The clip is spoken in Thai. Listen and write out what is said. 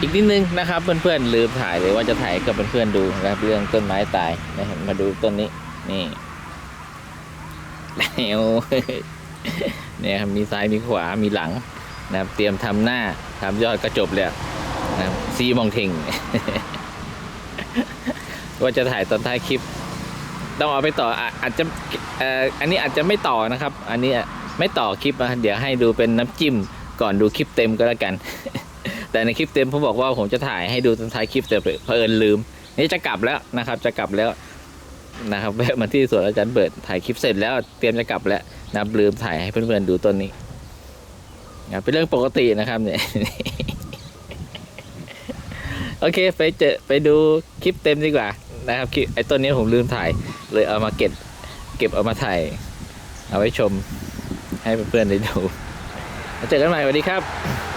อีกนิดนึงนะครับเพื่อนๆลืมถ่ายเลยว่าจะถ่ายกับเพื่อนๆดูนะครับเรื่องต้นไม้ตายนะครับมาดูต้นนี้นี่แล้วเนี่ยครับมีซ้ายมีขวามีหลังนะครับเตรียมทำหน้าทำยอดก็จบแล้วนะครับซีมองเทงว่าจะถ่ายตอนท้ายคลิป ต้องเอาไปต่ออาจจะอันนี้อาจจะไม่ต่อนะครับ อันนี้ไม่ต่อคลิปนะเดี๋ยวให้ดูเป็นน้ำจิ้มก่อนดูคลิปเต็มก็แล้วกัน แต่ในคลิปเต็มผมบอกว่าผมจะถ่ายให้ดูตอนท้ายคลิปแต่เพลินลืม นี่จะกลับแล้วนะครับ จะกลับแล้วนะครับแวะมาที่สวนอาจารย์เบิร์ดถ่ายคลิปเสร็จแล้วเตรียมจะกลับแล้วนับลืมถ่ายให้เพื่อนๆดูต้นนี้นะเป็นเรื่องปกตินะครับเนี่ยโอเคไปเจอไปดูคลิปเต็มดีกว่านะครับคลิปไอ้ต้นนี้ผมลืมถ่ายเลยเอามาเก็บเก็บเอามาถ่าย เอาไว้ชมให้เพื่อนๆได้ดูแล้วเจอกันใหม่สวัสดีครับ